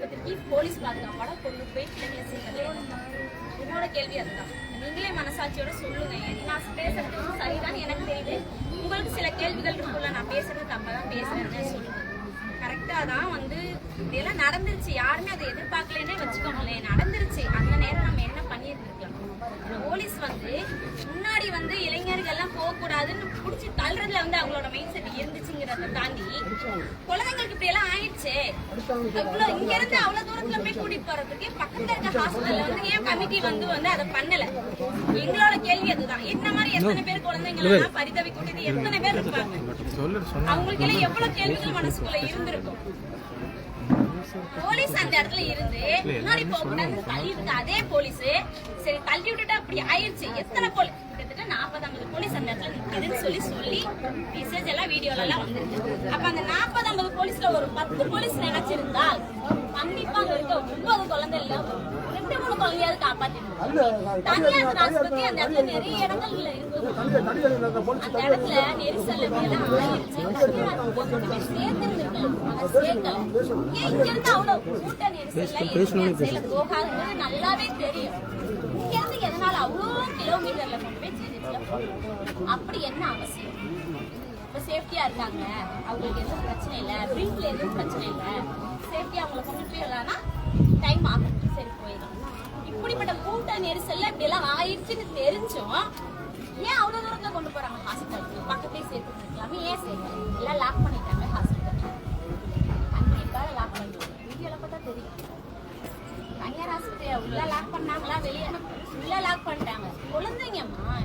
ஆஸ்பத்திரிக்கு போலீஸ் பாதுகாப்போட கொண்டு போய் பிள்ளைங்களை சேர்க்கறது என்னோட கேள்வி அதுதான். நீங்களே மனசாட்சியோட சொல்லுங்க. நான் பேசுறது சரிதான் எனக்கு தெரியுது. உங்களுக்கு சில கேள்விகள் இருக்குல்ல நான் பேசுறது தப்பதான் பேசுறேன்னு சொல்லுங்க. கரெக்டா தான் வந்து இதெல்லாம் நடந்துருச்சு. யாருமே அதை எதிர்பார்க்கலன்னே வச்சுக்கோங்களேன். நடந்துருச்சு. அந்த நேரம் நம்ம என்ன பண்ணியிருந்துருக்கலாம்? போலீஸ் வந்து முன்னாடி வந்து இளைஞர்கள் எல்லாம் போக கூடாதுன்னு புடிச்சு தள்ளுறதுல வந்து அவங்களோட மைண்ட் செட் இருந்துச்சுங்கிறத தாண்டி குழந்தைங்களுக்கு இப்படி எல்லாம் ஆயிடுச்சே. அவ்வளவு இங்க இருந்து அவ்வளவு தூரத்துல போய் கூட்டிட்டு போறதுக்கு பக்கத்துல இருக்க ஹாஸ்பிட்டல்ல வந்து ஏன் கமிட்டி வந்து வந்து அதை பண்ணல? எங்களோட கேள்வி அதுதான். என்ன மாதிரி எத்தனை பேர் குழந்தைங்களை எல்லாம் பரிதவி கூட்டிட்டு எத்தனை பேர் இருப்பாங்க? அவங்களுக்கு எல்லாம் எவ்வளவு கேள்விகள் மனசுக்குள்ள இருந்திருக்கும். போலீஸ் அந்த இடத்துல இருந்து முன்னாடி போக கூடாது தள்ளி இருக்க அதே போலீஸ் சரி தள்ளி விட்டுட்டு அப்படி ஆயிருச்சு எத்தனை போலீஸ் ஐம்பது போலீஸ் அந்த இடத்துல நிக்குதுன்னு சொல்லி சொல்லி மெசேஜ் எல்லாம் வீடியோல எல்லாம் வந்திருக்கு. அப்ப அந்த நாற்பது ஐம்பது போலீஸ்ல ஒரு பத்து போலீஸ் நினைச்சிருந்தா கண்டிப்பா அங்க இருக்க ஒன்பது குழந்தை இல்ல ரெண்டு மூணு குழந்தையாவது காப்பாத்திருக்கோம் தனியார் ஆஸ்பத்திரி அந்த இடத்துல நிறைய இடங்கள்ல இருக்கு அந்த இடத்துல நெரிசல் எல்லாம் அவ்வளவு கூட்ட நெரிசல்ல எதுவுமே செயல போகாதுங்கிறது நல்லாவே தெரியும் இங்க இருந்து எதனால அவ்வளோ கிலோமீட்டர்ல கொண்டு போய் அப்படி என்ன அவசியம்? இப்போ சேஃப்டியா இருக்காங்க. அவங்களுக்கு எதுவும் பிரச்சனை இல்லை. ட்ரிங்க்ல எதுவும் பிரச்சனை இல்லை. சேஃப்டியா அவங்களை கொண்டு போய் டைம் ஆகும் சரி போயிடும் இப்படிப்பட்ட கூட்ட நெரிசல்ல இப்படி எல்லாம் ஆயிடுச்சுன்னு தெரிஞ்சும் ஏன் அவ்வளோ தூரத்துல கொண்டு போறாங்க ஹாஸ்பிட்டலுக்கு பக்கத்தையே சேர்த்து இருக்கலாமே. ஏன் சேர்த்து எல்லாம் லாக் பண்ணிட்டாங்க ஹாஸ்பிட்டல் கண்டிப்பா லாக் பண்ணிட்டாங்க வீடியோல பார்த்தா தெரியும். தனியார் ஹாஸ்பிட்டல் உள்ள லாக் பண்ணாங்களா வெளியே? உள்ள லாக் பண்ணிட்டாங்க. குழந்தைங்கம்மா